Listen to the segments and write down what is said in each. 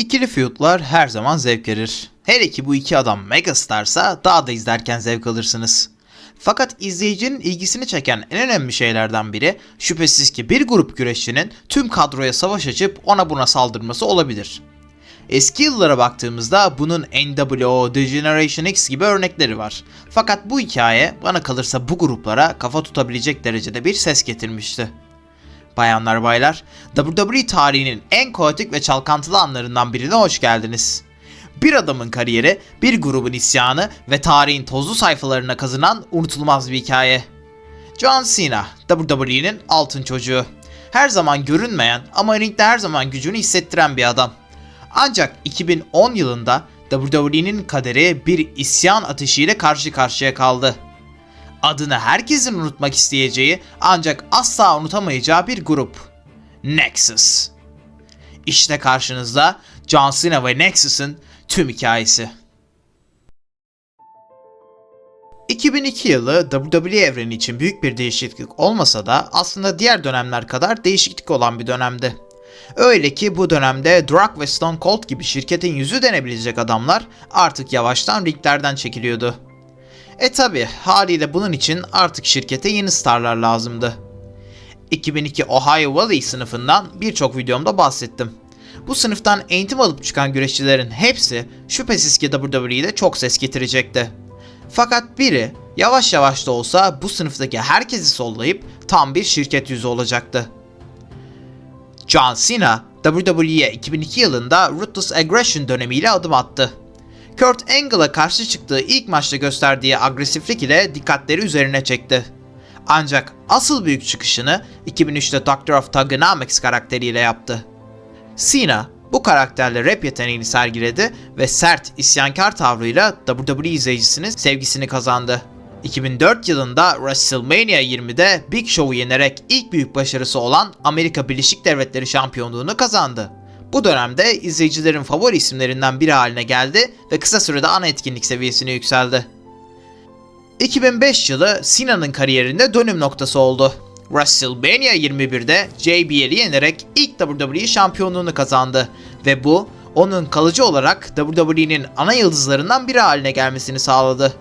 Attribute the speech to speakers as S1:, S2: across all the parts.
S1: İkili feudlar her zaman zevk verir. Hele ki bu iki adam megastarsa daha da izlerken zevk alırsınız. Fakat izleyicinin ilgisini çeken en önemli şeylerden biri şüphesiz ki bir grup güreşçinin tüm kadroya savaş açıp ona buna saldırması olabilir. Eski yıllara baktığımızda bunun NWO, The Generation X gibi örnekleri var. Fakat bu hikaye bana kalırsa bu gruplara kafa tutabilecek derecede bir ses getirmişti. Bayanlar baylar, WWE tarihinin en kaotik ve çalkantılı anlarından birine hoş geldiniz. Bir adamın kariyeri, bir grubun isyanı ve tarihin tozlu sayfalarına kazınan unutulmaz bir hikaye. John Cena, WWE'nin altın çocuğu. Her zaman görünmeyen ama ringde her zaman gücünü hissettiren bir adam. Ancak 2010 yılında WWE'nin kaderi bir isyan ateşiyle karşı karşıya kaldı adını herkesin unutmak isteyeceği ancak asla unutamayacağı bir grup. Nexus. İşte karşınızda John Cena ve Nexus'ın tüm hikayesi. 2002 yılı WWE evreni için büyük bir değişiklik olmasa da aslında diğer dönemler kadar değişiklik olan bir dönemdi. Öyle ki bu dönemde Druck ve Stone Cold gibi şirketin yüzü denebilecek adamlar artık yavaştan ringlerden çekiliyordu. E tabi haliyle bunun için artık şirkete yeni starlar lazımdı. 2002 Ohio Valley sınıfından birçok videomda bahsettim. Bu sınıftan eğitim alıp çıkan güreşçilerin hepsi şüphesiz ki WWE'de çok ses getirecekti. Fakat biri yavaş yavaş da olsa bu sınıftaki herkesi sollayıp tam bir şirket yüzü olacaktı. John Cena WWE'ye 2002 yılında Ruthless Aggression dönemiyle adım attı. Kurt Angle'a karşı çıktığı ilk maçta gösterdiği agresiflik ile dikkatleri üzerine çekti. Ancak asıl büyük çıkışını 2003'te Doctor of Thugonomics karakteriyle yaptı. Cena bu karakterle rap yeteneğini sergiledi ve sert, isyankar tavrıyla WWE izleyicisinin sevgisini kazandı. 2004 yılında WrestleMania 20'de Big Show'u yenerek ilk büyük başarısı olan Amerika Birleşik Devletleri şampiyonluğunu kazandı. Bu dönemde izleyicilerin favori isimlerinden biri haline geldi ve kısa sürede ana etkinlik seviyesine yükseldi. 2005 yılı Cena'nın kariyerinde dönüm noktası oldu. WrestleMania 21'de JBL'i yenerek ilk WWE şampiyonluğunu kazandı ve bu onun kalıcı olarak WWE'nin ana yıldızlarından biri haline gelmesini sağladı.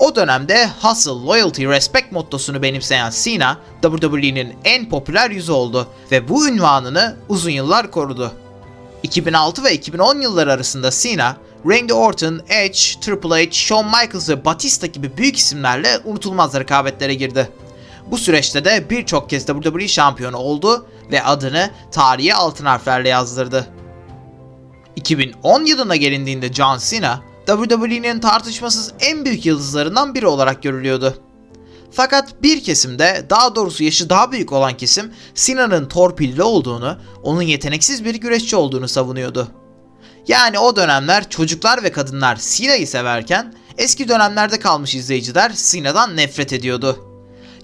S1: O dönemde Hustle, Loyalty, Respect mottosunu benimseyen Cena, WWE'nin en popüler yüzü oldu ve bu ünvanını uzun yıllar korudu. 2006 ve 2010 yılları arasında Cena, Randy Orton, Edge, Triple H, Shawn Michaels ve Batista gibi büyük isimlerle unutulmaz rekabetlere girdi. Bu süreçte de birçok kez WWE şampiyonu oldu ve adını tarihe altın harflerle yazdırdı. 2010 yılına gelindiğinde John Cena, WWE'nin tartışmasız en büyük yıldızlarından biri olarak görülüyordu. Fakat bir kesimde, daha doğrusu yaşı daha büyük olan kesim, Cena'nın torpilli olduğunu, onun yeteneksiz bir güreşçi olduğunu savunuyordu. Yani o dönemler çocuklar ve kadınlar Cena'yı severken, eski dönemlerde kalmış izleyiciler Cena'dan nefret ediyordu.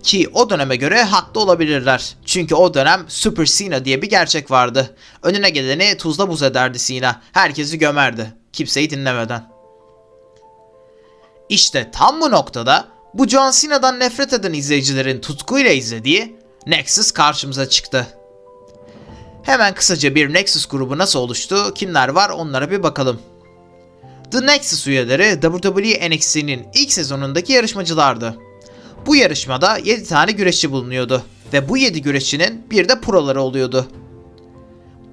S1: Ki o döneme göre haklı olabilirler. Çünkü o dönem Super Cena diye bir gerçek vardı. Önüne geleni tuzla buz ederdi Cena. Herkesi gömerdi. Kimseyi dinlemeden. İşte tam bu noktada bu John Cena'dan nefret eden izleyicilerin tutkuyla izlediği Nexus karşımıza çıktı. Hemen kısaca bir Nexus grubu nasıl oluştu, kimler var onlara bir bakalım. The Nexus üyeleri WWE NXT'nin ilk sezonundaki yarışmacılardı. Bu yarışmada 7 tane güreşçi bulunuyordu ve bu 7 güreşçinin bir de proları oluyordu.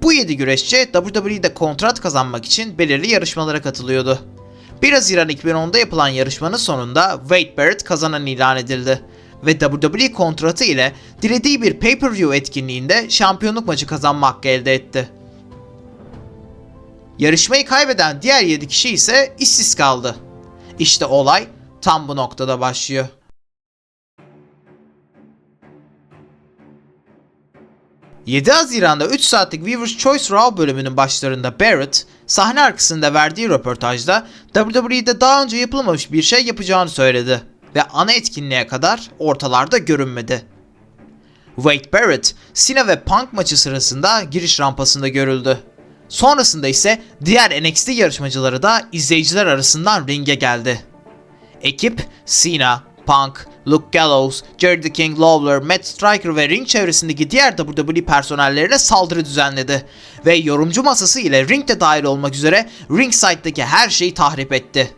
S1: Bu 7 güreşçi WWE'de kontrat kazanmak için belirli yarışmalara katılıyordu. 1 Haziran 2010'da yapılan yarışmanın sonunda Wade Barrett kazanan ilan edildi ve WWE kontratı ile dilediği bir pay-per-view etkinliğinde şampiyonluk maçı kazanma hakkı elde etti. Yarışmayı kaybeden diğer 7 kişi ise işsiz kaldı. İşte olay tam bu noktada başlıyor. ...7 Haziran'da 3 saatlik Viewer's Choice Raw bölümünün başlarında Barrett, sahne arkasında verdiği röportajda WWE'de daha önce yapılmamış bir şey yapacağını söyledi ve ana etkinliğe kadar ortalarda görünmedi. Wade Barrett, Cena ve Punk maçı sırasında giriş rampasında görüldü. Sonrasında ise diğer NXT yarışmacıları da izleyiciler arasından ringe geldi. Ekip Cena, Punk, Luke Gallows, Jerry the King Lawler, Matt Striker ve ring çevresindeki diğer WWE personellerine saldırı düzenledi. Ve yorumcu masası ile ring de dahil olmak üzere ringside'daki her şeyi tahrip etti.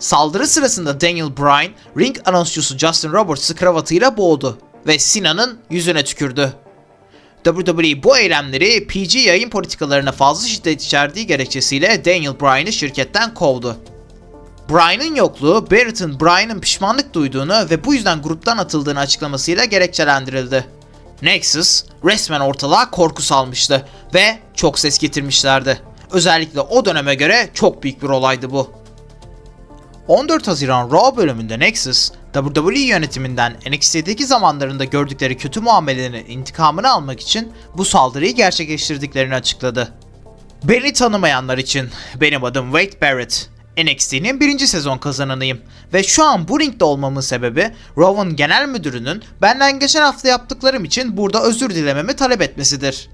S1: Saldırı sırasında Daniel Bryan, ring anonsçusu Justin Roberts'ı kravatıyla boğdu ve Sina'nın yüzüne tükürdü. WWE bu eylemleri PG yayın politikalarına fazla şiddet içerdiği gerekçesiyle Daniel Bryan'ı şirketten kovdu. Bryan'ın yokluğu Barrett'ın Bryan'ın pişmanlık duyduğunu ve bu yüzden gruptan atıldığını açıklamasıyla gerekçelendirildi. Nexus resmen ortalığa korku salmıştı ve çok ses getirmişlerdi. Özellikle o döneme göre çok büyük bir olaydı bu. 14 Haziran Raw bölümünde Nexus, WWE yönetiminden NXT'deki zamanlarında gördükleri kötü muamelenin intikamını almak için bu saldırıyı gerçekleştirdiklerini açıkladı. Beni tanımayanlar için benim adım Wade Barrett. NXT'nin birinci sezon kazananıyım ve şu an bu ringde olmamın sebebi Raw'un genel müdürünün benden geçen hafta yaptıklarım için burada özür dilememi talep etmesidir.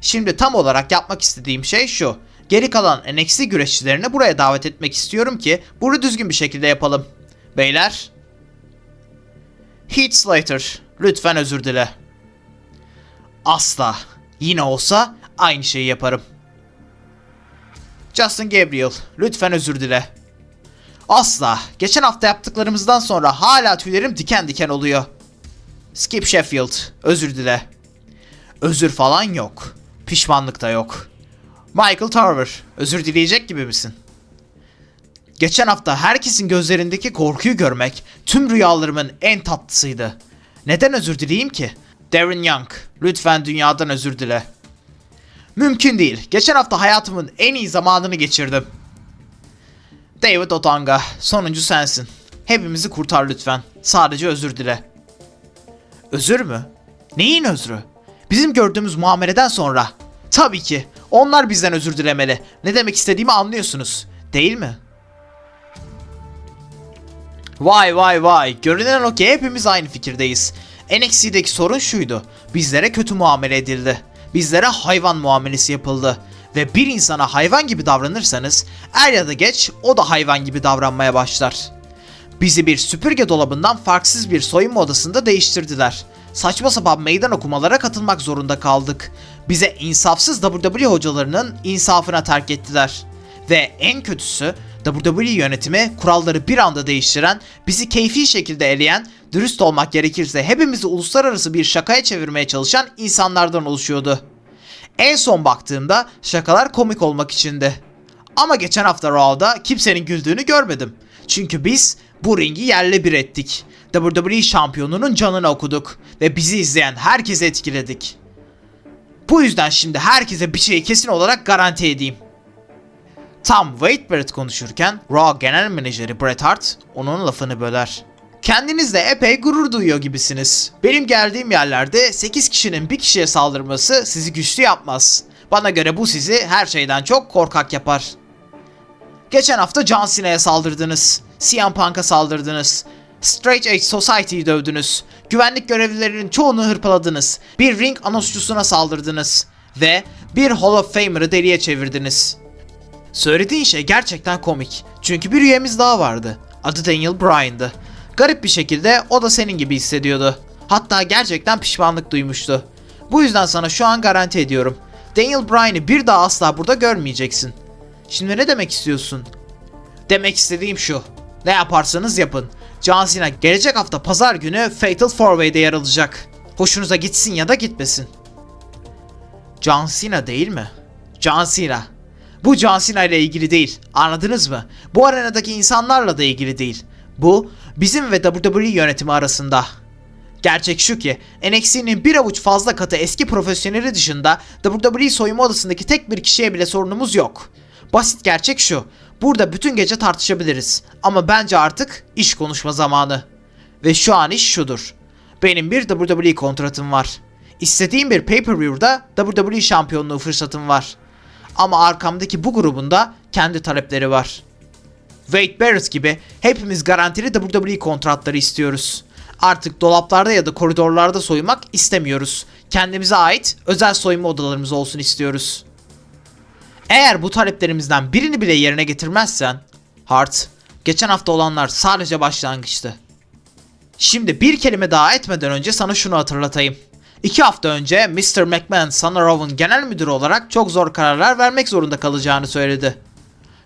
S1: Şimdi tam olarak yapmak istediğim şey şu. Geri kalan NXT güreşçilerini buraya davet etmek istiyorum ki bunu düzgün bir şekilde yapalım. Beyler. Heath Slater, lütfen özür dile. Asla. Yine olsa aynı şeyi yaparım. Justin Gabriel, lütfen özür dile. Asla. Geçen hafta yaptıklarımızdan sonra hala tüylerim diken diken oluyor. Skip Sheffield, özür dile. Özür falan yok. Pişmanlık da yok. Michael Tarver, özür dileyecek gibi misin? Geçen hafta herkesin gözlerindeki korkuyu görmek tüm rüyalarımın en tatlısıydı. Neden özür dileyeyim ki? Darren Young, lütfen dünyadan özür dile. Mümkün değil. Geçen hafta hayatımın en iyi zamanını geçirdim. David Otanga, sonuncu sensin. Hepimizi kurtar lütfen. Sadece özür dile. Özür mü? Neyin özrü? Bizim gördüğümüz muameleden sonra. Tabii ki. Onlar bizden özür dilemeli. Ne demek istediğimi anlıyorsunuz. Değil mi? Vay vay vay. Görünen o ki hepimiz aynı fikirdeyiz. NXT'deki sorun şuydu. Bizlere kötü muamele edildi. Bizlere hayvan muamelesi yapıldı. Ve bir insana hayvan gibi davranırsanız er ya da geç o da hayvan gibi davranmaya başlar. Bizi bir süpürge dolabından farksız bir soyunma odasında değiştirdiler. Saçma sapan meydan okumalara katılmak zorunda kaldık. Bize insafsız WWE hocalarının insafına terk ettiler. Ve en kötüsü WWE yönetimi kuralları bir anda değiştiren, bizi keyfi şekilde eleyen, dürüst olmak gerekirse hepimizi uluslararası bir şakaya çevirmeye çalışan insanlardan oluşuyordu. En son baktığımda şakalar komik olmak içindi. Ama geçen hafta Raw'da kimsenin güldüğünü görmedim. Çünkü biz bu ringi yerle bir ettik. WWE şampiyonunun canını okuduk ve bizi izleyen herkesi etkiledik. Bu yüzden şimdi herkese bir şeyi kesin olarak garanti edeyim. Tam Barrett konuşurken Raw Genel Menajeri Bret Hart onun lafını böler. Kendinizle epey gurur duyuyor gibisiniz. Benim geldiğim yerlerde 8 kişinin bir kişiye saldırması sizi güçlü yapmaz. Bana göre bu sizi her şeyden çok korkak yapar. Geçen hafta John Cena'ya saldırdınız. CM Punk'a saldırdınız. Straight Edge Society'yi dövdünüz. Güvenlik görevlilerinin çoğunu hırpaladınız. Bir ring anonsçusuna saldırdınız. Ve bir Hall of Famer'ı deliye çevirdiniz. Söylediğin şey gerçekten komik. Çünkü bir üyemiz daha vardı. Adı Daniel Bryan'dı. Garip bir şekilde o da senin gibi hissediyordu. Hatta gerçekten pişmanlık duymuştu. Bu yüzden sana şu an garanti ediyorum. Daniel Bryan'ı bir daha asla burada görmeyeceksin. Şimdi ne demek istiyorsun? Demek istediğim şu. Ne yaparsanız yapın. John Cena gelecek hafta pazar günü Fatal 4-Way'de yer alacak. Hoşunuza gitsin ya da gitmesin. John Cena değil mi? John Cena. Bu John Cena ile ilgili değil. Anladınız mı? Bu arenadaki insanlarla da ilgili değil. Bu bizim ve WWE yönetimi arasında. Gerçek şu ki NXT'nin bir avuç fazla katı eski profesyoneli dışında WWE soyunma odasındaki tek bir kişiye bile sorunumuz yok. Basit gerçek şu. Burada bütün gece tartışabiliriz. Ama bence artık iş konuşma zamanı. Ve şu an iş şudur. Benim bir WWE kontratım var. İstediğim bir pay-per-view'da WWE şampiyonluğu fırsatım var. Ama arkamdaki bu grubun da kendi talepleri var. Wade Barrett gibi hepimiz garantili WWE kontratları istiyoruz. Artık dolaplarda ya da koridorlarda soyunmak istemiyoruz. Kendimize ait özel soyunma odalarımız olsun istiyoruz. Eğer bu taleplerimizden birini bile yerine getirmezsen, Hart, geçen hafta olanlar sadece başlangıçtı. Şimdi bir kelime daha etmeden önce sana şunu hatırlatayım. İki hafta önce Mr. McMahon Sana Raw'un genel müdürü olarak çok zor kararlar vermek zorunda kalacağını söyledi.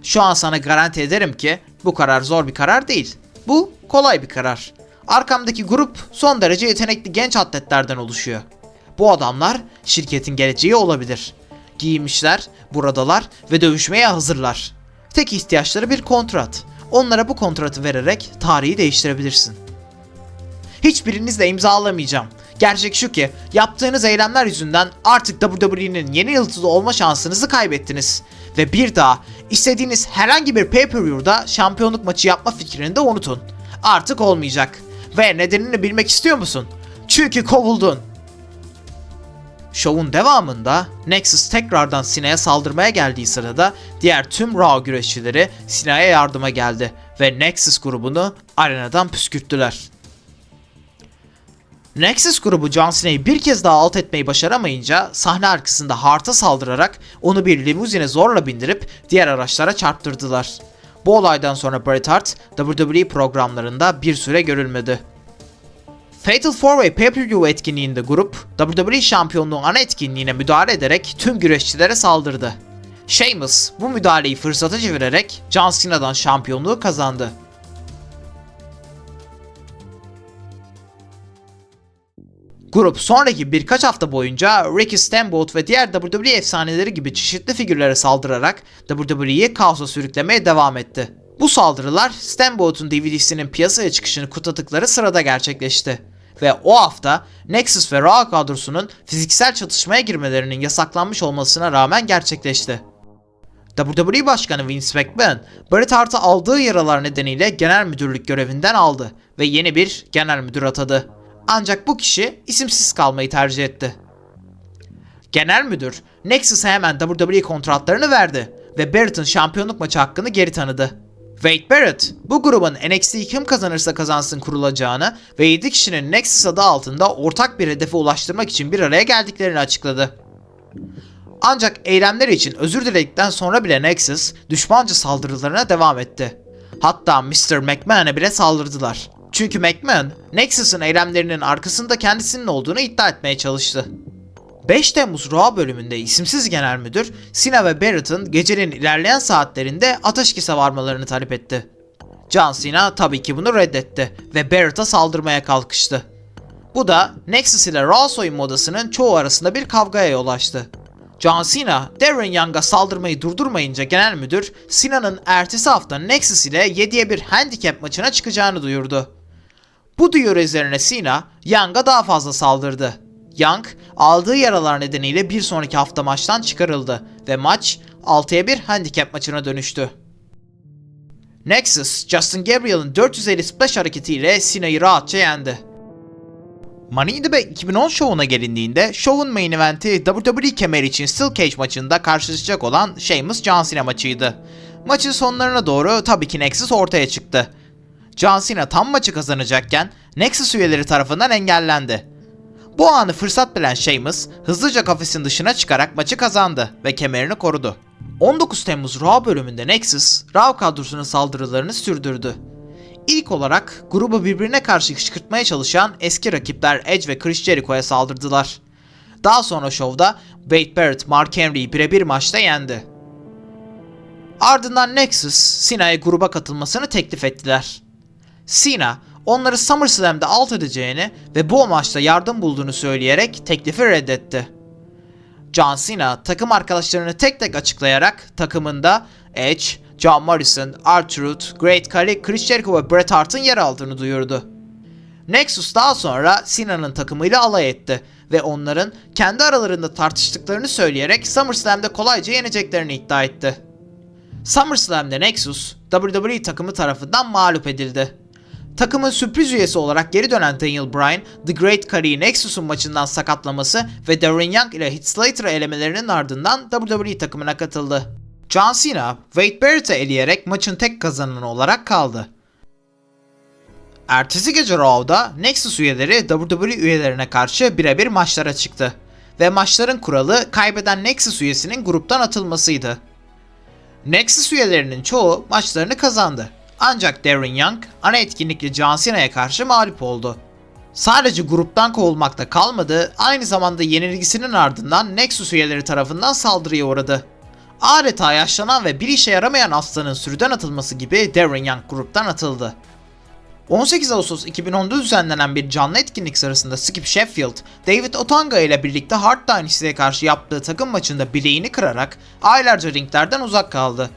S1: Şu an sana garanti ederim ki bu karar zor bir karar değil. Bu kolay bir karar. Arkamdaki grup son derece yetenekli genç atletlerden oluşuyor. Bu adamlar şirketin geleceği olabilir. Giyinmişler, buradalar ve dövüşmeye hazırlar. Tek ihtiyaçları bir kontrat. Onlara bu kontratı vererek tarihi değiştirebilirsin. Hiçbirinizle imzalamayacağım. Gerçek şu ki yaptığınız eylemler yüzünden artık WWE'nin yeni yıldızı olma şansınızı kaybettiniz. Ve bir daha istediğiniz herhangi bir pay-per-view'da şampiyonluk maçı yapma fikrini de unutun. Artık olmayacak. Ve nedenini bilmek istiyor musun? Çünkü kovuldun. Şovun devamında Nexus tekrardan Sina'ya saldırmaya geldiği sırada diğer tüm Raw güreşçileri Sina'ya yardıma geldi ve Nexus grubunu arenadan püskürttüler. Nexus grubu John Cena'yı bir kez daha alt etmeyi başaramayınca sahne arkasında Hart'a saldırarak onu bir limuzine zorla bindirip diğer araçlara çarptırdılar. Bu olaydan sonra Bret Hart WWE programlarında bir süre görülmedi. Fatal 4-Way Pay-Per-View etkinliğinde grup WWE şampiyonluğu ana etkinliğine müdahale ederek tüm güreşçilere saldırdı. Sheamus bu müdahaleyi fırsata çevirerek John Cena'dan şampiyonluğu kazandı. Grup sonraki birkaç hafta boyunca Ricky Steamboat ve diğer WWE efsaneleri gibi çeşitli figürlere saldırarak WWE'yi kaosa sürüklemeye devam etti. Bu saldırılar Steamboat'un DVD'sinin piyasaya çıkışını kutladıkları sırada gerçekleşti. Ve o hafta Nexus ve Raw kadrosunun fiziksel çatışmaya girmelerinin yasaklanmış olmasına rağmen gerçekleşti. WWE Başkanı Vince McMahon, Bret Hart'ı aldığı yaralar nedeniyle genel müdürlük görevinden aldı ve yeni bir genel müdür atadı. Ancak bu kişi isimsiz kalmayı tercih etti. Genel müdür Nexus'a hemen WWE kontratlarını verdi ve Barrett'ın şampiyonluk maçı hakkını geri tanıdı. Wade Barrett, bu grubun NXT'yi kim kazanırsa kazansın kurulacağını ve 7 kişinin Nexus adı altında ortak bir hedefe ulaştırmak için bir araya geldiklerini açıkladı. Ancak eylemleri için özür diledikten sonra bile Nexus düşmanca saldırılarına devam etti. Hatta Mr. McMahon'a bile saldırdılar. Çünkü McMahon, Nexus'ın eylemlerinin arkasında kendisinin olduğunu iddia etmeye çalıştı. 5 Temmuz Raw bölümünde isimsiz genel müdür Cena ve Barrett'ın gecenin ilerleyen saatlerinde ateşkese varmalarını talep etti. John Cena tabii ki bunu reddetti ve Barrett'a saldırmaya kalkıştı. Bu da Nexus ile Raw soyunma odasının çoğu arasında bir kavgaya yol açtı. John Cena, Darren Young'a saldırmayı durdurmayınca genel müdür Cena'nın ertesi hafta Nexus ile 7'ye bir handicap maçına çıkacağını duyurdu. Bu duyuru üzerine Cena, Young'a daha fazla saldırdı. Young, aldığı yaralar nedeniyle bir sonraki hafta maçtan çıkarıldı ve maç 6'ya 1 handicap maçına dönüştü. Nexus, Justin Gabriel'ın 450 splash hareketiyle Cena'yı rahatça yendi. Money in the Bank 2010 şovuna gelindiğinde şovun main eventi WWE kemer için Steel Cage maçında karşılaşacak olan Sheamus John Cena maçıydı. Maçın sonlarına doğru tabii ki Nexus ortaya çıktı. John Cena tam maçı kazanacakken Nexus üyeleri tarafından engellendi. Bu anı fırsat bilen Sheamus hızlıca kafesin dışına çıkarak maçı kazandı ve kemerini korudu. 19 Temmuz Raw bölümünde Nexus, Raw kadrosunun saldırılarını sürdürdü. İlk olarak grubu birbirine karşı kışkırtmaya çalışan eski rakipler Edge ve Chris Jericho'ya saldırdılar. Daha sonra şovda Wade Barrett Mark Henry'i birebir maçta yendi. Ardından Nexus, Cena'ya gruba katılmasını teklif ettiler. Cena, onları SummerSlam'da alt edeceğini ve bu maçta yardım bulduğunu söyleyerek teklifi reddetti. John Cena takım arkadaşlarını tek tek açıklayarak takımında Edge, John Morrison, R-Truth, Great Khali, Chris Jericho ve Bret Hart'ın yer aldığını duyurdu. Nexus daha sonra Cena'nın takımıyla alay etti ve onların kendi aralarında tartıştıklarını söyleyerek SummerSlam'da kolayca yeneceklerini iddia etti. SummerSlam'de Nexus, WWE takımı tarafından mağlup edildi. Takımın sürpriz üyesi olarak geri dönen Daniel Bryan, The Great Khali'yi Nexus'un maçından sakatlaması ve Darren Young ile Heath Slater'ı elemelerinin ardından WWE takımına katıldı. John Cena, Wade Barrett'ı eleyerek maçın tek kazananı olarak kaldı. Ertesi gece Raw'da Nexus üyeleri WWE üyelerine karşı birebir maçlara çıktı. Ve maçların kuralı kaybeden Nexus üyesinin gruptan atılmasıydı. Nexus üyelerinin çoğu maçlarını kazandı. Ancak Darren Young ana etkinlikle John Cena'ya karşı mağlup oldu. Sadece gruptan kovulmakta kalmadı, aynı zamanda yenilgisinin ardından Nexus üyeleri tarafından saldırıya uğradı. Adeta yaşlanan ve bir işe yaramayan aslanın sürüden atılması gibi Darren Young gruptan atıldı. 18 Ağustos 2010'da düzenlenen bir canlı etkinlik sırasında Skip Sheffield, David Otanga ile birlikte Hard Dynasty'ye karşı yaptığı takım maçında bileğini kırarak aylarca ringlerden uzak kaldı.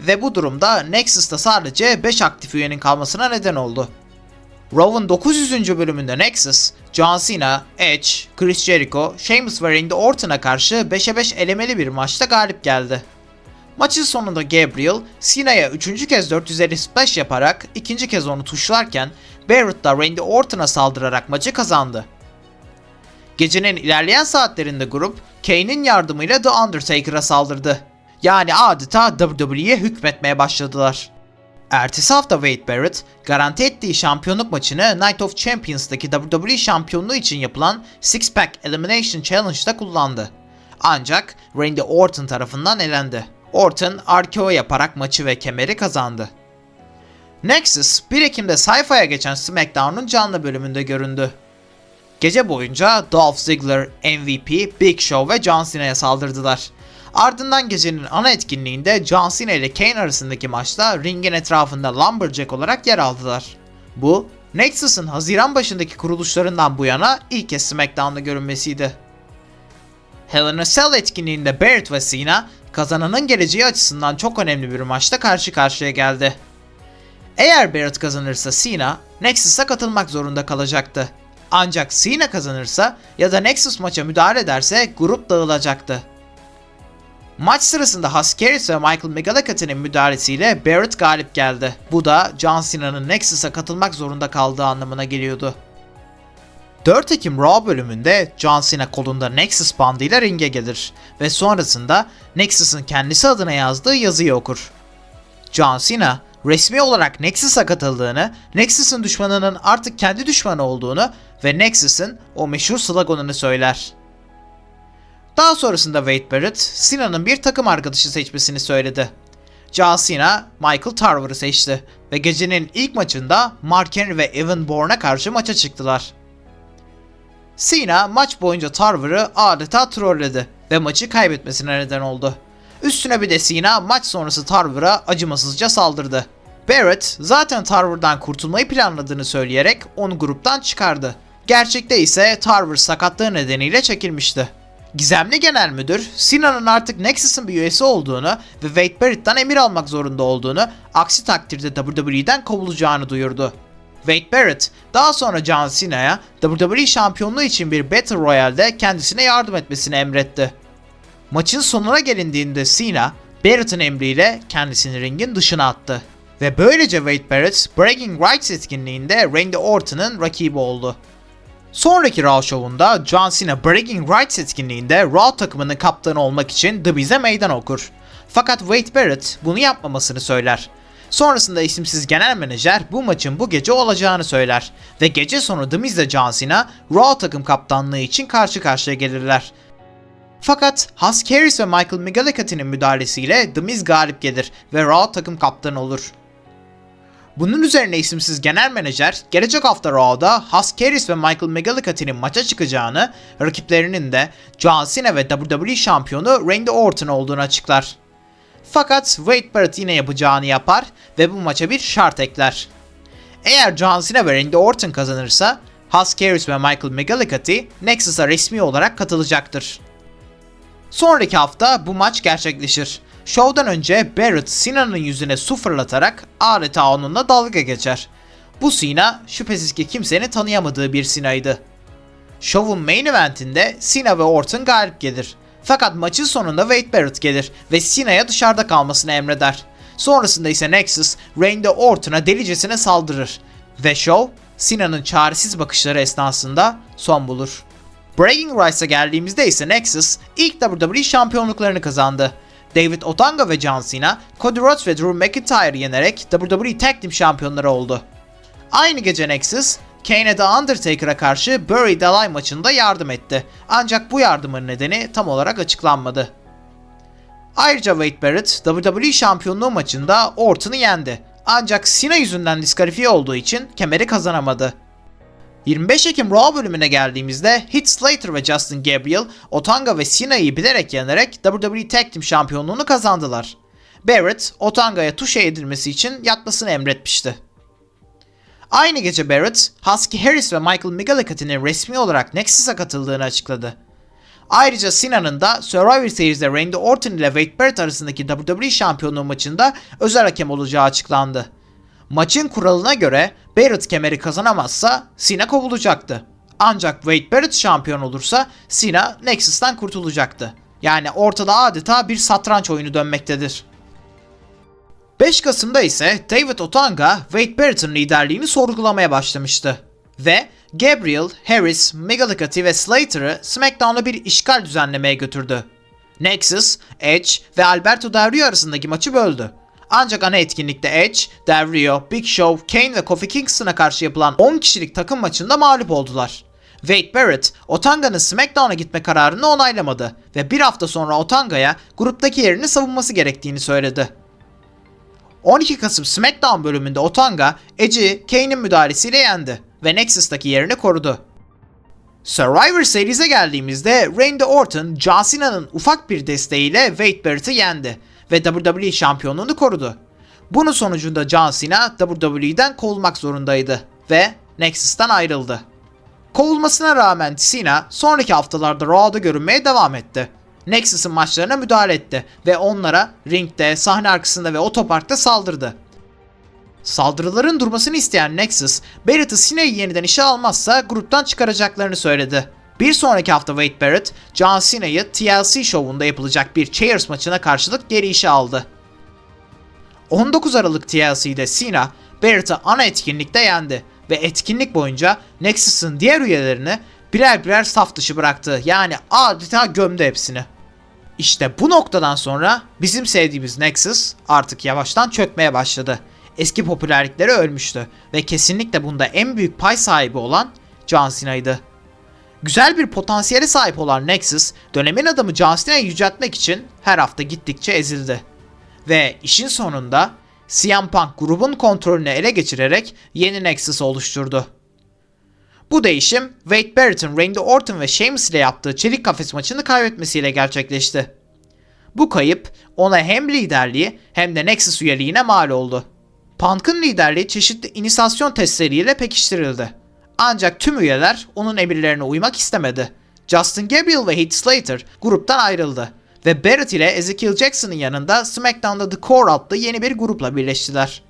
S1: Ve bu durumda Nexus'ta sadece 5 aktif üyenin kalmasına neden oldu. Raw'un 900. bölümünde Nexus, John Cena, Edge, Chris Jericho, Sheamus ve Randy Orton'a karşı 5'e 5 elemeli bir maçta galip geldi. Maçın sonunda Gabriel, Cena'ya 3. kez 450 splash yaparak ikinci kez onu tuşlarken Barrett da Randy Orton'a saldırarak maçı kazandı. Gecenin ilerleyen saatlerinde grup, Kane'in yardımıyla The Undertaker'a saldırdı. Yani adeta WWE'ye hükmetmeye başladılar. Ertesi hafta Wade Barrett, garanti ettiği şampiyonluk maçını Night of Champions'daki WWE şampiyonluğu için yapılan Six Pack Elimination Challenge'da kullandı. Ancak Randy Orton tarafından elendi. Orton RKO yaparak maçı ve kemeri kazandı. Nexus 1 Ekim'de sayfaya geçen SmackDown'un canlı bölümünde göründü. Gece boyunca Dolph Ziggler, MVP, Big Show ve John Cena'ya saldırdılar. Ardından gecenin ana etkinliğinde John Cena ile Kane arasındaki maçta ringin etrafında Lumberjack olarak yer aldılar. Bu, Nexus'ın Haziran başındaki kuruluşlarından bu yana ilk kez SmackDown'da görünmesiydi. Hell in a Cell etkinliğinde Barrett ve Cena kazananın geleceği açısından çok önemli bir maçta karşı karşıya geldi. Eğer Barrett kazanırsa Cena, Nexus'a katılmak zorunda kalacaktı. Ancak Cena kazanırsa ya da Nexus maça müdahale ederse grup dağılacaktı. Maç sırasında Huskeris ve Michael McGillicuddy'nin müdahalesiyle Barrett galip geldi. Bu da John Cena'nın Nexus'a katılmak zorunda kaldığı anlamına geliyordu. 4 Ekim Raw bölümünde John Cena kolunda Nexus bandıyla ringe gelir ve sonrasında Nexus'ın kendisi adına yazdığı yazıyı okur. John Cena resmi olarak Nexus'a katıldığını, Nexus'ın düşmanının artık kendi düşmanı olduğunu ve Nexus'ın o meşhur sloganını söyler. Daha sonrasında Wade Barrett, Cena'nın bir takım arkadaşı seçmesini söyledi. John Cena, Michael Tarver'ı seçti ve gecenin ilk maçında Mark Henry ve Evan Bourne'a karşı maça çıktılar. Cena maç boyunca Tarver'ı adeta trolledi ve maçı kaybetmesine neden oldu. Üstüne bir de Cena maç sonrası Tarver'a acımasızca saldırdı. Barrett zaten Tarver'dan kurtulmayı planladığını söyleyerek onu gruptan çıkardı. Gerçekte ise Tarver sakatlığı nedeniyle çekilmişti. Gizemli Genel Müdür, Cena'nın artık Nexus'ın bir üyesi olduğunu ve Wade Barrett'tan emir almak zorunda olduğunu, aksi takdirde WWE'den kovulacağını duyurdu. Wade Barrett daha sonra John Cena'ya WWE şampiyonluğu için bir Battle Royale'de kendisine yardım etmesini emretti. Maçın sonuna gelindiğinde Cena, Barrett'ın emriyle kendisini ringin dışına attı. Ve böylece Wade Barrett, Bragging Rights etkinliğinde Randy Orton'ın rakibi oldu. Sonraki Raw şovunda John Cena Bragging Rights etkinliğinde Raw takımının kaptanı olmak için The Biz'e meydan okur. Fakat Wade Barrett bunu yapmamasını söyler. Sonrasında isimsiz genel menajer bu maçın bu gece olacağını söyler ve gece sonu The Miz ile John Cena Raw takım kaptanlığı için karşı karşıya gelirler. Fakat Hus Harris ve Michael McGillicuddy'nin müdahalesiyle The Miz galip gelir ve Raw takım kaptanı olur. Bunun üzerine isimsiz genel menajer gelecek hafta Raw'da Hus Harris ve Michael McGillicuddy'nin maça çıkacağını, rakiplerinin de John Cena ve WWE şampiyonu Randy Orton olduğunu açıklar. Fakat Wade Barrett yine yapacağını yapar ve bu maça bir şart ekler. Eğer John Cena ve Randy Orton kazanırsa, Hus Harris ve Michael McGillicuddy Nexus'a resmi olarak katılacaktır. Sonraki hafta bu maç gerçekleşir. Show'dan önce Barrett Cena'nın yüzüne su fırlatarak adeta onunla dalga geçer. Bu Cena şüphesiz ki kimsenin tanıyamadığı bir Cena'ydı. Show'un main eventinde Cena ve Orton galip gelir. Fakat maçın sonunda Wade Barrett gelir ve Cena'ya dışarıda kalmasını emreder. Sonrasında ise Nexus, Randy Orton'a delicesine saldırır. Ve Show, Cena'nın çaresiz bakışları esnasında son bulur. Bragging Rights'a geldiğimizde ise Nexus ilk WWE şampiyonluklarını kazandı. David Otanga ve John Cena, Cody Rhodes ve Drew McIntyre'ı yenerek WWE Tag Team şampiyonları oldu. Aynı gece Nexus, Kane'e The Undertaker'a karşı Buried Alive maçında yardım etti. Ancak bu yardımın nedeni tam olarak açıklanmadı. Ayrıca Wade Barrett WWE şampiyonluğu maçında Orton'u yendi. Ancak Cena yüzünden diskalifiye olduğu için kemeri kazanamadı. 25 Ekim Raw bölümüne geldiğimizde Heath Slater ve Justin Gabriel, Otanga ve Cena'yı bilerek yenerek WWE Tag Team şampiyonluğunu kazandılar. Barrett, Otanga'ya tuşa edilmesi için yatmasını emretmişti. Aynı gece Barrett, Husky Harris ve Michael McGillicuddy'nin resmi olarak Nexus'a katıldığını açıkladı. Ayrıca Sina'nın da Survivor Series'de Randy Orton ile Wade Barrett arasındaki WWE şampiyonluğu maçında özel hakem olacağı açıklandı. Maçın kuralına göre Barrett kemeri kazanamazsa Cena kovulacaktı. Ancak Wade Barrett şampiyon olursa Cena Nexus'tan kurtulacaktı. Yani ortada adeta bir satranç oyunu dönmektedir. 5 Kasım'da ise David Otanga Wade Barrett'ın liderliğini sorgulamaya başlamıştı. Ve Gabriel, Harris, McGillicuddy ve Slater'ı SmackDown'a bir işgal düzenlemeye götürdü. Nexus, Edge ve Alberto Del Rio arasındaki maçı böldü. Ancak ana etkinlikte Edge, Del Rio, Big Show, Kane ve Kofi Kingston'a karşı yapılan 10 kişilik takım maçında mağlup oldular. Wade Barrett, Otanga'nın SmackDown'a gitme kararını onaylamadı ve bir hafta sonra Otanga'ya gruptaki yerini savunması gerektiğini söyledi. 12 Kasım SmackDown bölümünde Otanga, Edge'i Kane'in müdahalesiyle yendi ve Nexus'taki yerini korudu. Survivor Series'e geldiğimizde Randy Orton, John Cena'nın ufak bir desteğiyle Wade Barrett'ı yendi ve WWE şampiyonluğunu korudu. Bunun sonucunda John Cena WWE'den kovulmak zorundaydı ve Nexus'tan ayrıldı. Kovulmasına rağmen Cena sonraki haftalarda Raw'da görünmeye devam etti. Nexus'ın maçlarına müdahale etti ve onlara ringde, sahne arkasında ve otoparkta saldırdı. Saldırıların durmasını isteyen Nexus, Barrett'ı Cena'yı yeniden işe almazsa gruptan çıkaracaklarını söyledi. Bir sonraki hafta Wade Barrett, John Cena'yı TLC şovunda yapılacak bir Chairs maçına karşılık geri işe aldı. 19 Aralık TLC'de Cena, Barrett'ı ana etkinlikte yendi ve etkinlik boyunca Nexus'ın diğer üyelerini birer birer saf dışı bıraktı. Yani adeta gömdü hepsini. İşte bu noktadan sonra bizim sevdiğimiz Nexus artık yavaştan çökmeye başladı. Eski popülerlikleri ölmüştü ve kesinlikle bunda en büyük pay sahibi olan John Cena'ydı. Güzel bir potansiyele sahip olan Nexus, dönemin adamı John Cena'yı yüceltmek için her hafta gittikçe ezildi. Ve işin sonunda CM Punk grubun kontrolünü ele geçirerek yeni Nexus oluşturdu. Bu değişim Wade Barrett'ın Randy Orton ve Sheamus ile yaptığı çelik kafes maçını kaybetmesiyle gerçekleşti. Bu kayıp ona hem liderliği hem de Nexus üyeliğine mal oldu. Punk'ın liderliği çeşitli inisasyon testleriyle pekiştirildi. Ancak tüm üyeler onun emirlerine uymak istemedi. Justin Gabriel ve Heath Slater gruptan ayrıldı ve Barrett ile Ezekiel Jackson'ın yanında SmackDown'da The Core adlı yeni bir grupla birleştiler.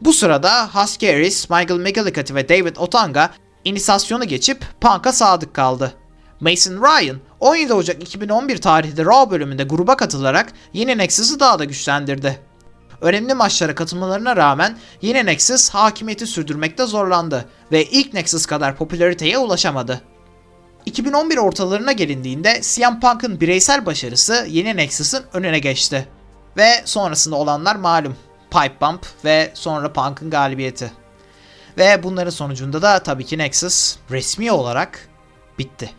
S1: Bu sırada Husky Harris, Michael McGillicuddy ve David Otanga inisasyonu geçip Punk'a sadık kaldı. Mason Ryan 17 Ocak 2011 tarihli Raw bölümünde gruba katılarak yeni Nexus'ı daha da güçlendirdi. Önemli maçlara katılmalarına rağmen yeni Nexus hakimiyeti sürdürmekte zorlandı ve ilk Nexus kadar popülariteye ulaşamadı. 2011 ortalarına gelindiğinde CM Punk'ın bireysel başarısı yeni Nexus'ın önüne geçti. Ve sonrasında olanlar malum. Pipe Bump ve sonra Punk'ın galibiyeti. Ve bunların sonucunda da tabii ki Nexus resmi olarak bitti.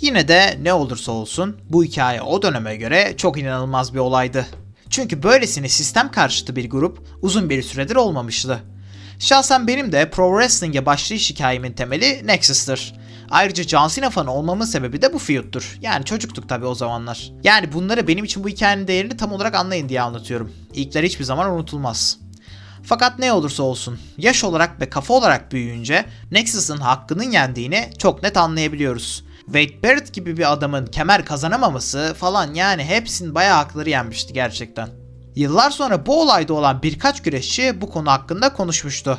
S1: Yine de ne olursa olsun bu hikaye o döneme göre çok inanılmaz bir olaydı. Çünkü böylesine sistem karşıtı bir grup uzun bir süredir olmamıştı. Şahsen benim de Pro Wrestling'e başlayış hikayemin temeli Nexus'tır. Ayrıca John Cena fanı olmamın sebebi de bu feud'tur. Yani çocuktuk tabi o zamanlar. Yani bunları benim için bu hikayenin değerini tam olarak anlayın diye anlatıyorum. İlkler hiçbir zaman unutulmaz. Fakat ne olursa olsun, yaş olarak ve kafa olarak büyüyünce Nexus'ın hakkının yendiğini çok net anlayabiliyoruz. Wade Barrett gibi bir adamın kemer kazanamaması falan yani hepsinin bayağı hakları yenmişti gerçekten. Yıllar sonra bu olayda olan birkaç güreşçi bu konu hakkında konuşmuştu.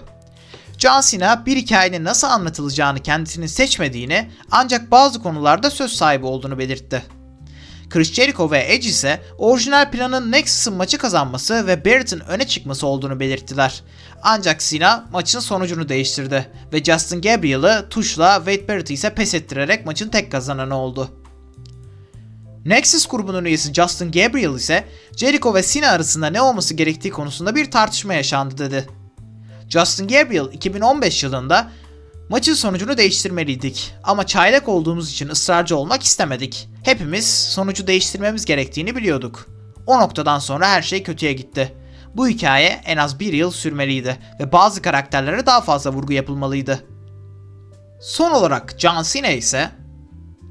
S1: John Cena bir hikayenin nasıl anlatılacağını kendisinin seçmediğini ancak bazı konularda söz sahibi olduğunu belirtti. Chris Jericho ve Edge ise orijinal planın Nexus'ın maçı kazanması ve Barrett'ın öne çıkması olduğunu belirttiler. Ancak Cena maçın sonucunu değiştirdi ve Justin Gabriel'ı tuşla Wade Barrett'ı ise pes ettirerek maçın tek kazananı oldu. Nexus grubunun üyesi Justin Gabriel ise Jericho ve Cena arasında ne olması gerektiği konusunda bir tartışma yaşandı dedi. Justin Gabriel 2015 yılında maçın sonucunu değiştirmeliydik ama çaylak olduğumuz için ısrarcı olmak istemedik. Hepimiz sonucu değiştirmemiz gerektiğini biliyorduk. O noktadan sonra her şey kötüye gitti. Bu hikaye en az bir yıl sürmeliydi ve bazı karakterlere daha fazla vurgu yapılmalıydı. Son olarak John Cena ise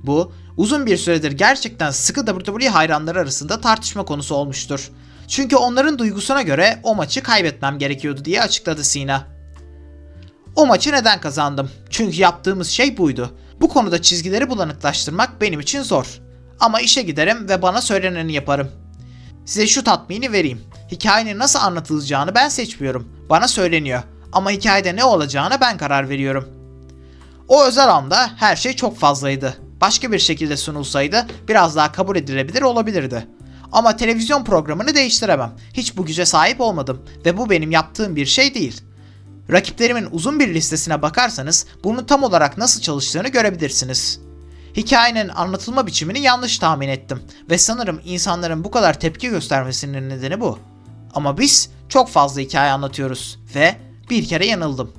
S1: bu uzun bir süredir gerçekten sıkı WWE hayranları arasında tartışma konusu olmuştur. Çünkü onların duygusuna göre o maçı kaybetmem gerekiyordu diye açıkladı Cena. O maçı neden kazandım? Çünkü yaptığımız şey buydu. Bu konuda çizgileri bulanıklaştırmak benim için zor. Ama işe giderim ve bana söyleneni yaparım. Size şu tatmini vereyim. Hikayenin nasıl anlatılacağını ben seçmiyorum. Bana söyleniyor. Ama hikayede ne olacağına ben karar veriyorum. O özel anda her şey çok fazlaydı. Başka bir şekilde sunulsaydı biraz daha kabul edilebilir olabilirdi. Ama televizyon programını değiştiremem. Hiç bu güce sahip olmadım ve bu benim yaptığım bir şey değil. Rakiplerimin uzun bir listesine bakarsanız bunun tam olarak nasıl çalıştığını görebilirsiniz. Hikayenin anlatılma biçimini yanlış tahmin ettim ve sanırım insanların bu kadar tepki göstermesinin nedeni bu. Ama biz çok fazla hikaye anlatıyoruz ve bir kere yanıldım.